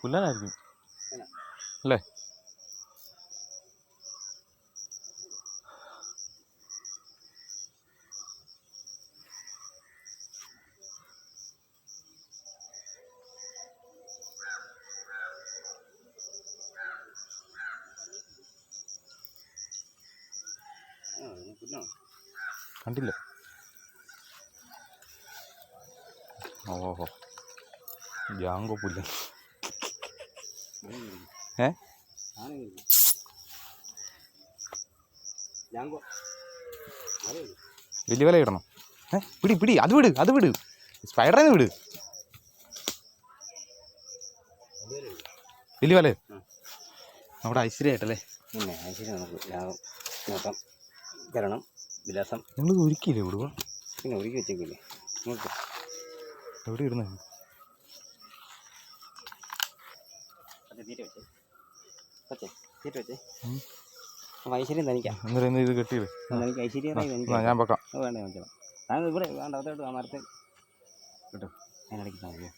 പുല്ലാനായിരിക്കും അല്ലേ? കണ്ടില്ല? ഓഹോ. ജാങ്കോ പുല്ല ഏ? വലിയ വില ഇടണം ഏ? പിടി പിടി അത് വിട് അത് വിട്. സ്പൈഡറിനെ വിട്. വലിയ വില. നമ്മുടെ ഐശ്വര്യമായിട്ടല്ലേ പിന്നെ ഐശ്വര്യം നമുക്ക് ലാഭം നോക്കാം. തരണം. വിലാസം. നിങ്ങൾ ഒരുക്കിയില്ലേ വിടുക പിന്നെ ഒരുക്കി വെച്ചേക്കില്ലേ? നോക്ക് എവിടെ ഇടുന്നത് തീറ്റ വെച്ചേ. തീറ്റ വെച്ചേ. അപ്പം ഐശ്വര്യം തനിക്കാം. എന്നിട്ട് ഇത് കെട്ടിയത് ഞാൻ വെക്കാം. അത് വേണ്ട ഇവിടെ വേണ്ട അതോട്ട് ആ മരത്തിൽ കിട്ടും. അതിനിടയ്ക്ക്